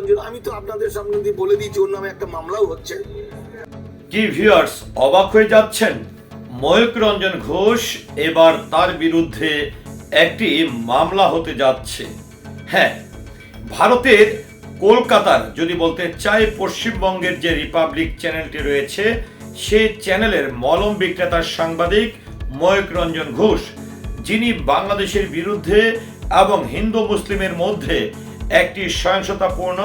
রঞ্জন আমি তো আপনাদের সামনে দিয়ে বলে দিয়েছি, ওর নামে একটা মামলাও হচ্ছে। কি ভিউয়ার্স অবাক হয়ে যাচ্ছেন? রঞ্জন ঘোষ এবার তার বিরুদ্ধে একটি মামলা হতে যাচ্ছে। হ্যাঁ ভারতের কলকাতার, যদি বলতে চাই, পশ্চিমবঙ্গের যে রিপাবলিক চ্যানেলটি রয়েছে, সেই চ্যানেলের মলম বিক্রেতার সাংবাদিক ময়ূক রঞ্জন ঘোষ, যিনি বাংলাদেশের বিরুদ্ধে এবং হিন্দু মুসলিমের মধ্যে একটি সহিংসতাপূর্ণ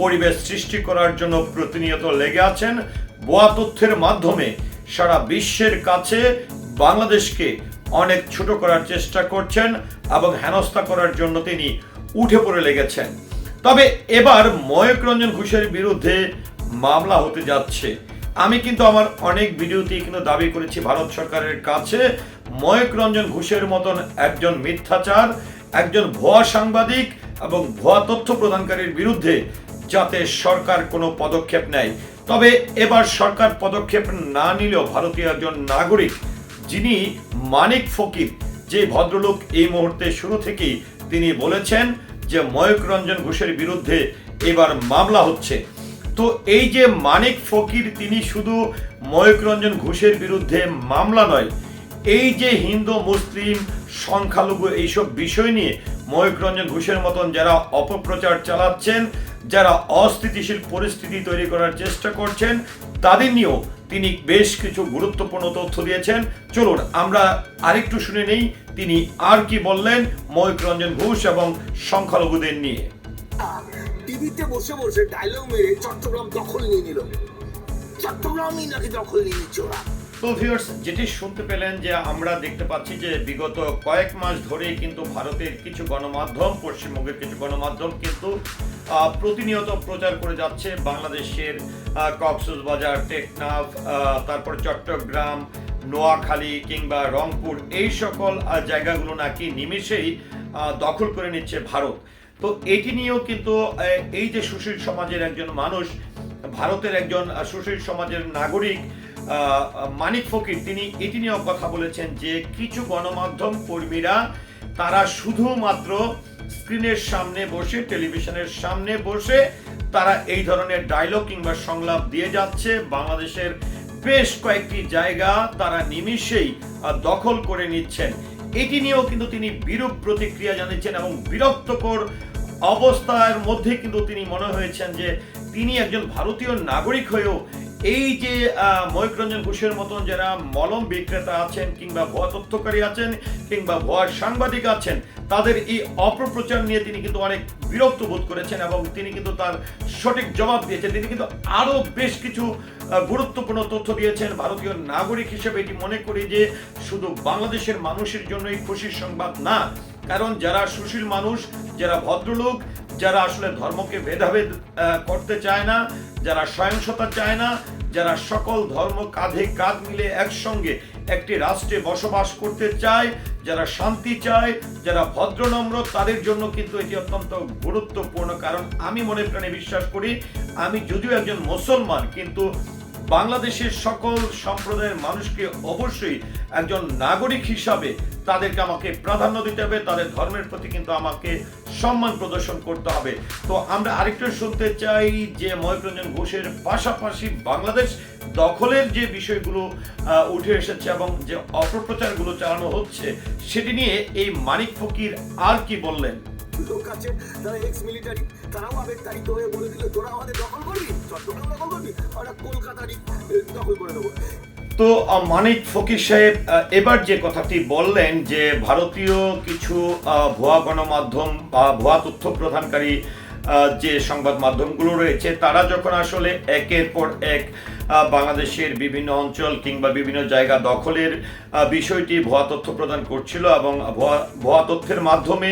পরিবেশ সৃষ্টি করার জন্য প্রতিনিয়ত লেগে আছেন ভুয়া তথ্যের মাধ্যমে। সারা বিশ্বের কাছে বাংলাদেশকে অনেক ছোট করার চেষ্টা করছেন এবং হেনস্থা করার জন্য তিনি উঠে পড়ে লেগেছেন। তবে এবার ময়ক রঞ্জন ঘোষের বিরুদ্ধে মামলা হতে যাচ্ছে। আমি কিন্তু আমার অনেক ভিডিওতেই কিন্তু দাবি করেছি ভারত সরকারের কাছে ময়ূক রঞ্জন ঘোষের মতন একজন মিথ্যাচার, একজন ভুয়া সাংবাদিক এবং ভুয়া তথ্য প্রদানকারীর বিরুদ্ধে যাতে সরকার কোনো পদক্ষেপ নেয়। তবে এবার সরকার পদক্ষেপ না নিলেও ভারতীয় একজন নাগরিক, যিনি মানিক ফকির, যে ভদ্রলোক এই মুহূর্তে শুরু থেকেই তিনি বলেছেন যে ময়ূক রঞ্জন ঘোষের বিরুদ্ধে এবার মামলা হচ্ছে। তো এই যে মানিক ফকির, তিনি শুধু ময়ূক রঞ্জন ঘোষের বিরুদ্ধে মামলা নয়, এই যে হিন্দু, মুসলিম, সংখ্যালঘু এইসব বিষয় নিয়ে ময়ূক রঞ্জন ঘোষের মতন যারা অপপ্রচার চালাচ্ছেন, যারা অস্থিতিশীল পরিস্থিতি তৈরি করার চেষ্টা করছেন, তাদের নিয়েও তিনি বেশ কিছু গুরুত্বপূর্ণ তথ্য দিয়েছেন। চলুন, আমরা আরেকটু শুনে নেই, তিনি আর কি বললেন ময়ূক রঞ্জন ঘোষ এবং সংখ্যালঘুদের নিয়ে। টিভিতে বসে বসে ডায়লগ মেরে চট্টগ্রাম দখল নিয়ে নিল। চট্টগ্রামই নাকি দখল নিয়ে নিচ্ছে ওরা। তো ভিউয়ার্স যেটি শুনতে পেলেন যে আমরা দেখতে পাচ্ছি যে বিগত কয়েক মাস ধরে কিন্তু ভারতের কিছু গণমাধ্যম পশ্চিমবঙ্গের কিছু গণমাধ্যম কিন্তু প্রতিনিয়ত প্রচার করে যাচ্ছে বাংলাদেশের কক্সবাজার টেকনাফ তারপর চট্টগ্রাম নোয়াখালী কিংবা রংপুর এই সকল জায়গাগুলো নাকি নিমেষেই আহ, দখল করে নিচ্ছে ভারত। তো এটি নিয়েও কিন্তু এই যে সুশীল সমাজের একজন মানুষ ভারতের একজন সুশীল সমাজের নাগরিক মানিক ফকির, তিনি এটি নিয়েও কথা বলেছেন যে কিছু গণমাধ্যম কর্মীরা, তারা শুধুমাত্র স্ক্রিনের সামনে বসে টেলিভিশনের সামনে বসে, তারা এই ধরনের ডায়লগ কিংবা সংলাপ দিয়ে যাচ্ছে। বাংলাদেশের বেশ কয়েকটি জায়গা তারা নিমিষেই দখল করে নিচ্ছেন। এটি নিয়েও কিন্তু তিনি বিরূপ প্রতিক্রিয়া জানিয়েছেন এবং বিরক্তকর অবস্থার মধ্যে কিন্তু তিনি মনে হয়েছেন যে তিনি একজন ভারতীয় নাগরিক হয়েও এই যে আহ, ময়ূক রঞ্জন ঘোষের মতন যারা মলম বিক্রেতা আছেন কিংবা ভুয়া তথ্যকারী আছেন কিংবা ভুয়া সাংবাদিক আছেন তাদের এই অপপ্রচার নিয়ে তিনি কিন্তু অনেক বিরক্ত বোধ করেছেন এবং তিনি কিন্তু তার সঠিক জবাব দিয়েছেন। তিনি কিন্তু আরও বেশ কিছু গুরুত্বপূর্ণ তথ্য দিয়েছেন। ভারতীয় নাগরিক হিসেবে এটি মনে করি যে শুধু বাংলাদেশের মানুষের জন্যই খুশির সংবাদ না কারণ যারা সুশীল মানুষ যারা ভদ্রলোক যারা আসলে ধর্মকে ভেদাভেদ করতে চায় না যারা সহিংসতা চায় না যারা সকল ধর্ম কাঁধে কাঁধ মিলে একসঙ্গে একটি রাষ্ট্রে বসবাস করতে চায়, যারা শান্তি চায়, যারা ভদ্রনম্র তাদের জন্য কিন্তু এটি অত্যন্ত গুরুত্বপূর্ণ। কারণ আমি মনে প্রাণে বিশ্বাস করি, আমি যদিও একজন মুসলমান, কিন্তু বাংলাদেশের সকল সম্প্রদায়ের মানুষকে অবশ্যই একজন নাগরিক হিসাবে তাদেরকে আমাকে প্রাধান্য দিতে হবে, তাদের ধর্মের প্রতি কিন্তু আমাকে সম্মান প্রদর্শন করতে হবে। তো আমরা আরেকটু শুনতে চাই যে ময়ূরঞ্জন ঘোষের পাশাপাশি বাংলাদেশ দখলের যে বিষয়গুলো উঠে এসেছে এবং যে অপপ্রচারগুলো চালানো হচ্ছে, সেটি নিয়ে এই মানিক ফকির আর কি বললেন? লোক আছে তারা এক্স মিলিটারি তারাও আবেগ তারিখ হয়ে বলে দিল, তোরা আমাদের দখল করবি? চট্টগ্রাম দখল করবি? আমরা কলকাতারই দখল করে দেবো তো মানিক ফকির সাহেব এবার যে কথাটি বললেন যে ভারতীয় কিছু ভুয়া গণমাধ্যম বা ভুয়া তথ্য প্রদানকারী যে সংবাদ মাধ্যমগুলো রয়েছে, তারা যখন আসলে একের পর এক বাংলাদেশের বিভিন্ন অঞ্চল কিংবা বিভিন্ন জায়গা দখলের বিষয়টি ভুয়া তথ্য প্রদান করছিল এবং ভুয়া ভুয়া তথ্যের মাধ্যমে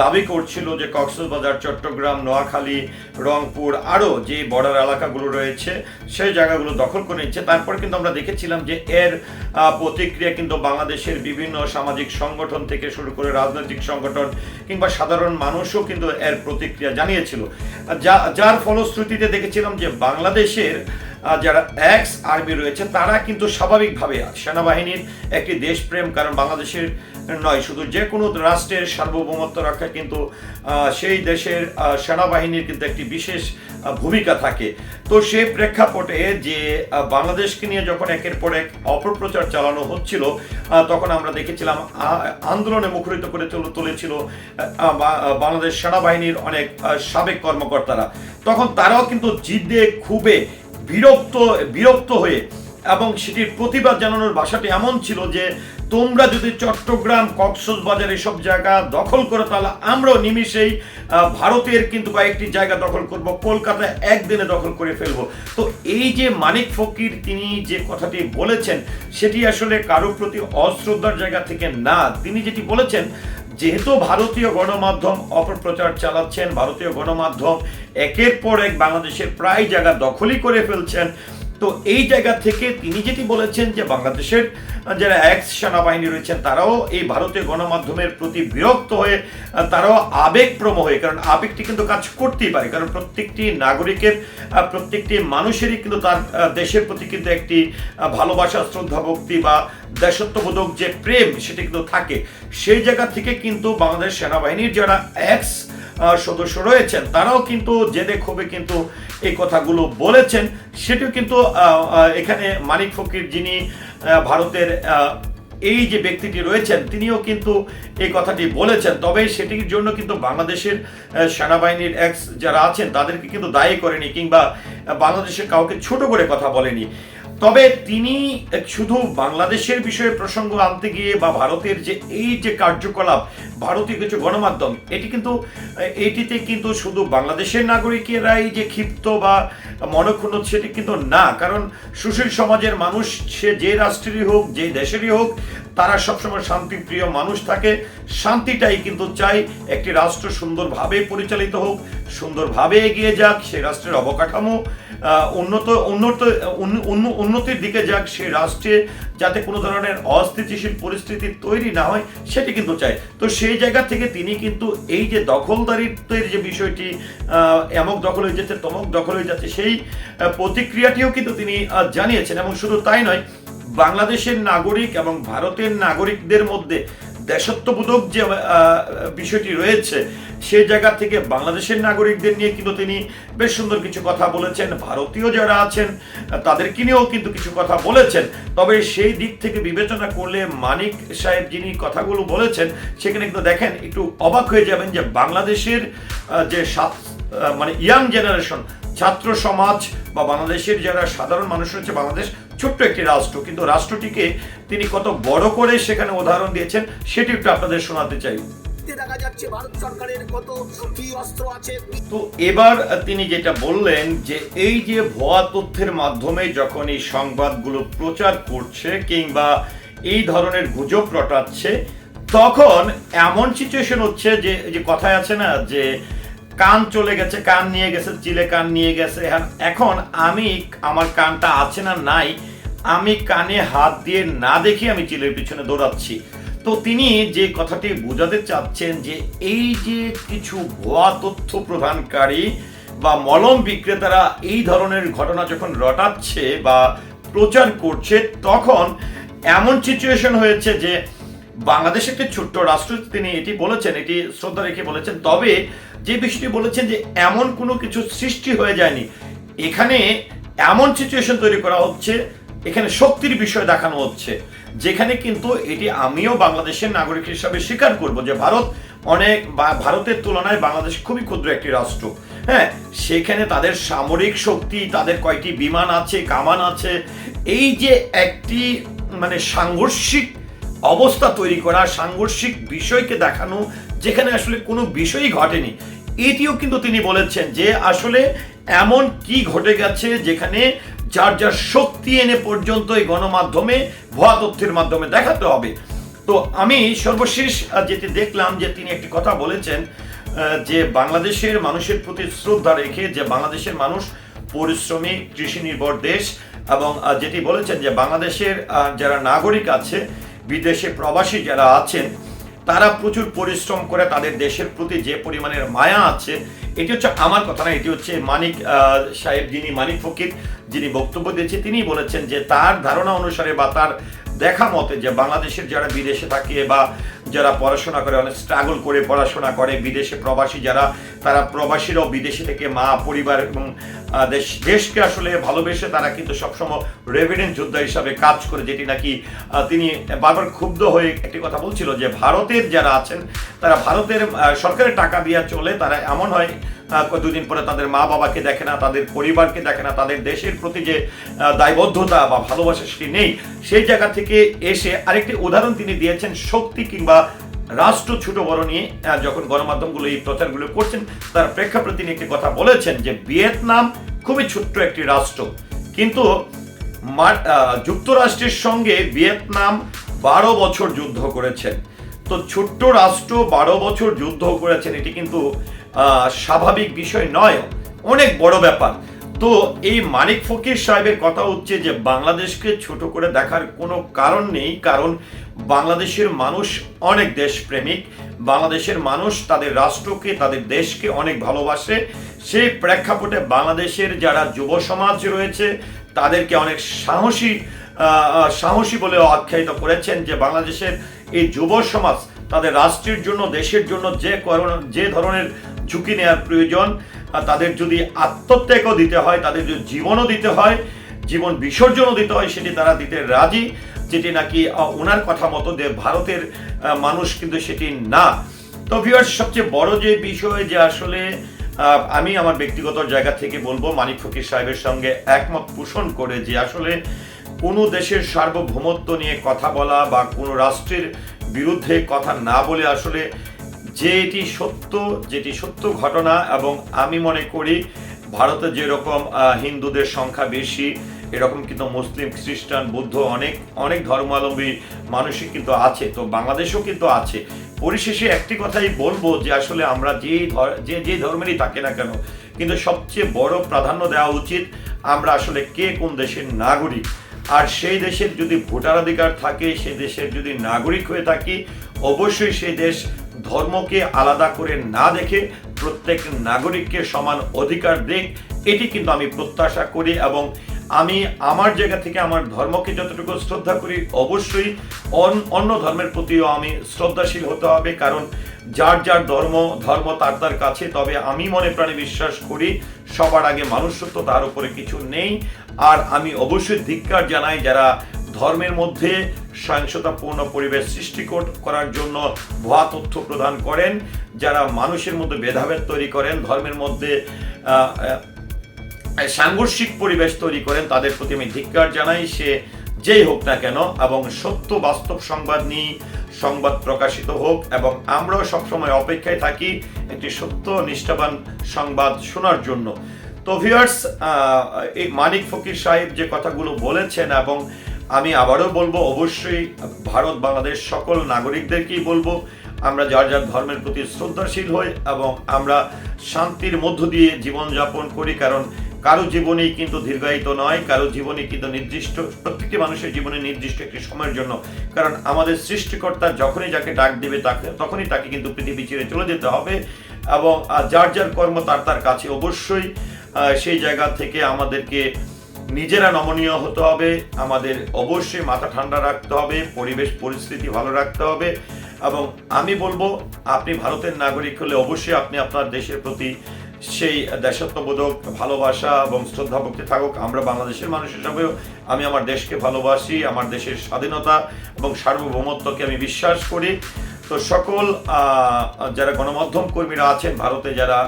দাবি করছিল যে কক্সবাজার, চট্টগ্রাম, নোয়াখালী, রংপুর আরও যে বর্ডার এলাকাগুলো রয়েছে, সেই জায়গাগুলো দখল করে নিচ্ছে। তারপর কিন্তু আমরা দেখেছিলাম যে এর প্রতিক্রিয়া কিন্তু বাংলাদেশের বিভিন্ন সামাজিক সংগঠন থেকে শুরু করে রাজনৈতিক সংগঠন কিংবা সাধারণ মানুষও কিন্তু এর প্রতিক্রিয়া জানিয়েছিল। যা, যার ফলশ্রুতিতে দেখেছিলাম যে বাংলাদেশের যারা এক্স আর্মি রয়েছে, তারা কিন্তু স্বাভাবিকভাবে সেনাবাহিনীর একটি দেশপ্রেম, কারণ বাংলাদেশের নয়, শুধু যে কোনো রাষ্ট্রের সার্বভৌমত্ব রক্ষা কিন্তু সেই দেশের সেনাবাহিনীর কিন্তু একটি বিশেষ ভূমিকা থাকে। তো সেই প্রেক্ষাপটে যে বাংলাদেশকে নিয়ে যখন একের পর এক অপপ্রচার চালানো হচ্ছিল তখন আমরা দেখেছিলাম আন্দোলনে মুখরিত করে তুলে- তুলেছিল বাংলাদেশ সেনাবাহিনীর অনেক সাবেক কর্মকর্তারা। তখন তারাও কিন্তু জিদ্দে খুবই বিরক্ত বিরক্ত হয়ে এবং সেটির প্রতিবাদ জানানোর ভাষাটি এমন ছিল যে তোমরা যদি চট্টগ্রাম কক্সবাজার এসব জায়গা দখল করো, তাহলে আমরাও নিমিষেই ভারতের কিন্তু কয়েকটি জায়গা দখল করব, কলকাতা একদিনে দখল করে ফেলব। তো এই যে মানিক ফকির তিনি যে কথাটি বলেছেন, সেটি আসলে কারোর প্রতি অশ্রদ্ধার জায়গা থেকে না। তিনি যেটি বলেছেন যেহেতু ভারতীয় গণমাধ্যম অপপ্রচার চালাচ্ছেন, ভারতীয় গণমাধ্যম একের পর এক বাংলাদেশের প্রায় জায়গা দখলই করে ফেলছেন তো এই জায়গা থেকে তিনি যেটি বলেছেন যে বাংলাদেশের যারা এক্স সেনাবাহিনী রয়েছেন, তারাও এই ভারতীয় গণমাধ্যমের প্রতি বিরক্ত হয়ে, তারাও আবেগপ্রম হয়ে, কারণ আবেগটি কিন্তু কাজ করতেই পারে, কারণ প্রত্যেকটি নাগরিকের, প্রত্যেকটি মানুষেরই কিন্তু তার, দেশের প্রতি কিন্তু একটি, ভালোবাসা, শ্রদ্ধা, ভক্তি বা দেশত্ববোধক যে প্রেম সেটি কিন্তু থাকে। সেই জায়গা থেকে কিন্তু বাংলাদেশ সেনাবাহিনীর যারা এক্স সদস্য রয়েছেন, তারাও কিন্তু জেদে ক্ষোভে কিন্তু এই কথাগুলো বলেছেন। সেটিও কিন্তু এখানে মানিক ফকির যিনি ভারতের এই যে ব্যক্তিটি রয়েছেন, তিনিও কিন্তু এই কথাটি বলেছেন। তবে সেটির জন্য কিন্তু বাংলাদেশের সেনাবাহিনীর এক্স যারা আছেন, তাদেরকে কিন্তু দায়ী করেনি কিংবা বাংলাদেশের কাউকে ছোট করে কথা বলেনি। তবে তিনি শুধু বাংলাদেশের বিষয়ে প্রসঙ্গ আনতে গিয়ে বা ভারতের যে এই যে কার্যকলাপ ভারতীয় কিছু গণমাধ্যম, এটি কিন্তু, এটিতে কিন্তু শুধু বাংলাদেশের নাগরিকেরাই যে ক্ষিপ্ত বা মনক্ষুণ্ণ, সেটি কিন্তু না। কারণ সুশীল সমাজের মানুষ, সে যে রাষ্ট্রেরই হোক, যে দেশেরই হোক, তারা সবসময় শান্তিপ্রিয় মানুষ থাকে। শান্তিটাই কিন্তু চাই একটি রাষ্ট্র সুন্দরভাবে পরিচালিত হোক, সুন্দরভাবে এগিয়ে যাক সেই রাষ্ট্রের অবকাঠামো উন্নত উন্নত উন্ন- উন্ন- উন্নতির দিকে যাক সেই রাষ্ট্রে যাতে কোনো ধরনের অস্থিতিশীল পরিস্থিতি তৈরি না হয়, সেটি কিন্তু চায় তো সেই জায়গা থেকে তিনি কিন্তু এই যে দখলদারিত্বের যে বিষয়টি এমক দখল হয়ে যাচ্ছে, তমক দখল হয়ে যাচ্ছে, সেই প্রতিক্রিয়াটিও কিন্তু তিনি জানিয়েছেন। এবং শুধু তাই নয়, বাংলাদেশের নাগরিক এবং ভারতের নাগরিকদের মধ্যে দেশত্ববোধক যে বিষয়টি রয়েছে সেই জায়গা থেকে বাংলাদেশের নাগরিকদের নিয়ে কিন্তু তিনি বেশ সুন্দর কিছু কথা বলেছেন, ভারতীয় যারা আছেন, তাদেরকে নিয়েও কিন্তু কিছু কথা বলেছেন। তবে সেই দিক থেকে বিবেচনা করলে মানিক সাহেব যিনি কথাগুলো বলেছেন, সেখানে কিন্তু দেখেন একটু অবাক হয়ে যাবেন যে বাংলাদেশের যে সাত মানে ইয়াং জেনারেশন, ছাত্র সমাজ বা বাংলাদেশের যারা সাধারণ মানুষ রয়েছে, বাংলাদেশ ছোট্ট একটি রাষ্ট্র, কিন্তু রাষ্ট্রটিকে তিনি কত বড় করে সেখানে উদাহরণ দিয়েছেন, সেটি একটু আপনাদের শোনাতে চাই। দেখা যাচ্ছে ভারত সরকারের কত কি অস্ত্র আছে। তো এবার তিনি যেটা বললেন যে এই যে ভুয়া তথ্যের মাধ্যমে যখন এই সংবাদগুলো প্রচার করছে কিংবা এই ধরনের গুজব রটাচ্ছে, তখন এমন সিচুয়েশন হচ্ছে যে যে কথায় আছে না যে কান চলে গেছে, কান নিয়ে গেছে, চিলে কান নিয়ে গেছে। এখন- এখন আমি আমার কানটা আছে না নাই, আমি কানে হাত দিয়ে না দেখি আমি চিলের পিছনে দৌড়াচ্ছি। তো তিনি যে কথাটি বোঝাতে চাচ্ছেন যে এই যে কিছু ভুয়া তথ্য প্রদানকারী বা মলম বিক্রেতারা এই ধরনের ঘটনা যখন রটাচ্ছে বা প্রচার করছে, তখন এমন সিচুয়েশন হয়েছে যে বাংলাদেশ একটি ছোট্ট রাষ্ট্র, তিনি এটি বলেছেন, এটি শ্রদ্ধা রেখে বলেছেন, তবে যে বিষয়টি বলেছেন যে এমন কোনো কিছু সৃষ্টি হয়ে যায়নি, এখানে এমন সিচুয়েশন তৈরি করা হচ্ছে, এখানে শক্তির বিষয় দেখানো হচ্ছে। যেখানে কিন্তু এটি আমিও বাংলাদেশের নাগরিক হিসাবে স্বীকার করব যে ভারত অনেক ভারতের তুলনায় বাংলাদেশ খুবই ক্ষুদ্র একটি রাষ্ট্র। হ্যাঁ সেখানে তাদের সামরিক শক্তি, তাদের কয়টি বিমান আছে, কামান আছে, এই যে একটি মানে সাংঘর্ষিক অবস্থা তৈরি করা, সাংঘর্ষিক বিষয়কে দেখানো, যেখানে আসলে কোনো বিষয়ই ঘটেনি, এটিও কিন্তু তিনি বলেছেন যে আসলে এমন কি ঘটে গেছে যেখানে যার যার শক্তি এনে পর্যন্ত এই গণমাধ্যমে, ভুয়া তথ্যের মাধ্যমে দেখাতে হবে। তো আমি সর্বশেষ যেটি দেখলাম যে তিনি একটি কথা বলেছেন যে বাংলাদেশের মানুষের প্রতি শ্রদ্ধা রেখে যে বাংলাদেশের মানুষ পরিশ্রমী কৃষি নির্ভর দেশ, এবং যেটি বলেছেন যে বাংলাদেশের যারা নাগরিক আছে, বিদেশে প্রবাসী যারা আছেন তারা প্রচুর পরিশ্রম করে তাদের দেশের প্রতি যে পরিমাণের মায়া আছে, এটি হচ্ছে আমার কথা না, এটি হচ্ছে মানিক সাহেব যিনি, মানিক ফকির যিনি বক্তব্য দিয়েছে তিনি বলেছেন যে তার ধারণা অনুসারে বা তার দেখা মতে যে বাংলাদেশের যারা বিদেশে থাকে বা যারা পড়াশোনা করে, অনেক স্ট্রাগল করে পড়াশোনা করে। বিদেশে প্রবাসী যারা, তারা প্রবাসীরাও বিদেশে থেকে মা, পরিবার এবং দেশ, দেশকে আসলে ভালোবেসে তারা কিন্তু সবসময় রেভিডেন্ট যোদ্ধা হিসাবে কাজ করে, যেটি নাকি তিনি বারবার ক্ষুব্ধ হয়ে একটি কথা বলছিল যে, ভারতের যারা আছেন, তারা ভারতের সরকারের টাকা দিয়ে চলে, তারা এমন হয় দুদিন পরে তাদের মা বাবাকে দেখে না, তাদের পরিবারকে দেখে না, তাদের দেশের প্রতি যে দায়বদ্ধতা বা ভালোবাসা সেটি নেই, সেই জায়গা থেকে এসে আরেকটি উদাহরণ তিনি দিয়েছেন, শক্তি কিংবা রাষ্ট্র ছোট বড় নিয়ে যখন গণমাধ্যমগুলো এই প্রচারগুলো করছেন, তার প্রেক্ষাপটে তিনি একটি কথা বলেছেন যে ভিয়েতনাম খুবই ছোট্ট একটি রাষ্ট্র। কিন্তু যুক্তরাষ্ট্রের সঙ্গে ভিয়েতনাম বারো বছর যুদ্ধ করেছেন। তো ছোট্ট রাষ্ট্র বারো বছর যুদ্ধ করেছেন, এটি কিন্তু স্বাভাবিক বিষয় নয়, অনেক বড় ব্যাপার। তো এই মানিক ফকির সাহেবের কথা হচ্ছে যে, বাংলাদেশকে ছোট করে দেখার কোনো কারণ নেই, কারণ বাংলাদেশের মানুষ অনেক দেশপ্রেমিক। বাংলাদেশের মানুষ তাদের রাষ্ট্রকে, তাদের দেশকে অনেক ভালোবাসে। সেই প্রেক্ষাপটে বাংলাদেশের যারা যুব সমাজ রয়েছে, তাদেরকে অনেক সাহসী সাহসী বলে আখ্যায়িত করেছেন যে বাংলাদেশের এই যুব সমাজ তাদের রাষ্ট্রের জন্য, দেশের জন্য যে যে ধরনের ঝুঁকি নেওয়ার প্রয়োজন তাদের যদি আত্মত্যাগও দিতে হয়, তাদের যদি জীবনও দিতে হয়, জীবন বিসর্জনও দিতে হয়, সেটি তারা দিতে রাজি। যেটি নাকি ওনার কথা মতো যে ভারতের মানুষ কিন্তু সেটি না। তো ভিউয়ার্স সবচেয়ে বড় যে বিষয় যে আসলে আমি আমার ব্যক্তিগত জায়গা থেকে বলব, মানিক ফকির সাহেবের সঙ্গে একমত পোষণ করে যে আসলে কোনো দেশের সার্বভৌমত্ব নিয়ে কথা বলা বা কোনো রাষ্ট্রের বিরুদ্ধে কথা না বলে আসলে যে এটি সত্য, যেটি সত্য ঘটনা এবং আমি মনে করি ভারতে যেরকম হিন্দুদের সংখ্যা বেশি এরকম কিন্তু মুসলিম, খ্রিস্টান, বুদ্ধ অনেক অনেক ধর্মাবলম্বী মানুষই কিন্তু আছে। তো বাংলাদেশেও কিন্তু আছে। পরিশেষে একটি কথাই বলব যে আসলে আমরা যেই যে যে ধর্মেরই থাকি না কেন, কিন্তু সবচেয়ে বড় প্রাধান্য দেওয়া উচিত আমরা আসলে কে কোন দেশের নাগরিক। আর সেই দেশের যদি ভোটাধিকার থাকে, সেই দেশের যদি নাগরিক হয়ে থাকি, অবশ্যই সেই দেশ ধর্মকে আলাদা করে না দেখে প্রত্যেক নাগরিককে সমান অধিকার দেখ এটি কিন্তু আমি প্রত্যাশা করি এবং আমি আমার জায়গা থেকে আমার ধর্মকে যতটুকু শ্রদ্ধা করি, অবশ্যই অন- অন্য ধর্মের প্রতিও আমি শ্রদ্ধাশীল হতে হবে, কারণ যার যার ধর্ম ধর্ম তার তার কাছে। তবে আমি মনে প্রাণে বিশ্বাস করি, সবার আগে মানুষত্ব তার উপরে কিছু নেই। আর আমি অবশ্যই ধিক্কার জানাই, যারা ধর্মের মধ্যে সহিংসতাপূর্ণ পরিবেশ সৃষ্টি করার জন্য ভুয়া তথ্য প্রদান করেন, যারা মানুষের মধ্যে ভেদাভেদ তৈরি করেন, ধর্মের মধ্যে সাংঘর্ষিক পরিবেশ তৈরি করেন, তাদের প্রতি আমি ধিক্কার জানাই। সে যেই হোক না কেন, এবং সত্য বাস্তব সংবাদ নিয়ে সংবাদ প্রকাশিত হোক, এবং আমরাও সবসময় অপেক্ষায় থাকি একটি সত্য, নিষ্ঠাবান সংবাদ শোনার জন্য। তো ভিউয়ার্স এই মানিক ফকির সাহেব যে কথাগুলো বলেছেন, এবং আমি আবারও বলব, অবশ্যই ভারত, বাংলাদেশ সকল নাগরিকদেরকেই বলব, আমরা যার যার ধর্মের প্রতি শ্রদ্ধাশীল হই, এবং আমরা শান্তির মধ্য দিয়ে জীবনযাপন করি, কারণ কারও জীবনেই কিন্তু দীর্ঘায়িত নয়, কারও জীবনে কিন্তু নির্দিষ্ট, প্রত্যেকটি মানুষের জীবনে নির্দিষ্ট একটি সময়ের জন্য। কারণ আমাদের সৃষ্টিকর্তা যখনই যাকে ডাক দেবে, তাকে, তখনই তাকে কিন্তু পৃথিবী ছেড়ে চলে যেতে হবে এবং যার যার কর্ম তার তার কাছে অবশ্যই সেই জায়গা থেকে আমাদেরকে নিজেরা নমনীয় হতে হবে, আমাদের অবশ্যই মাথা ঠান্ডা রাখতে হবে, পরিবেশ, পরিস্থিতি ভালো রাখতে হবে এবং আমি বলব, আপনি ভারতের নাগরিক হলে অবশ্যই আপনি আপনার দেশের প্রতি সেই দেশাত্মবোধক ভালোবাসা এবং শ্রদ্ধা ভক্তি থাকুক, আমরা বাংলাদেশের মানুষ হিসাবেও আমি আমার দেশকে ভালোবাসি, আমার দেশের স্বাধীনতা এবং সার্বভৌমত্বকে আমি বিশ্বাস করি। তো সকল যারা গণমাধ্যম কর্মীরা আছেন, ভারতে যারা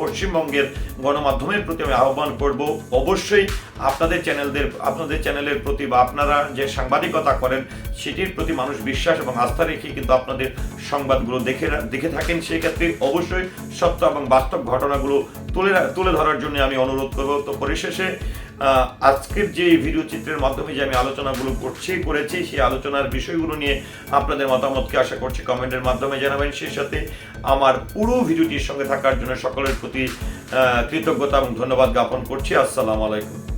পশ্চিমবঙ্গের গণমাধ্যমের প্রতি আমি আহ্বান করব, অবশ্যই আপনাদের চ্যানেলদের, আপনাদের চ্যানেলের প্রতি বা আপনারা যে সাংবাদিকতা করেন, সেটির প্রতি মানুষ বিশ্বাস এবং আস্থা রেখে কিন্তু আপনাদের সংবাদগুলো দেখে দেখে থাকেন। সেক্ষেত্রে অবশ্যই সত্য এবং বাস্তব ঘটনাগুলো তুলে তুলে ধরার জন্য আমি অনুরোধ করব। তো পরিশেষে আজকের যে ভিডিও চিত্রের মাধ্যমে যে আমি আলোচনাগুলো করছি, করেছি, সেই আলোচনার বিষয়গুলো নিয়ে আপনাদের মতামতকে আশা করছি কমেন্টের মাধ্যমে জানাবেন। সেই সাথে আমার পুরো ভিডিওটির সঙ্গে থাকার জন্য সকলের প্রতি কৃতজ্ঞতা এবং ধন্যবাদ জ্ঞাপন করছি। আসসালামু আলাইকুম।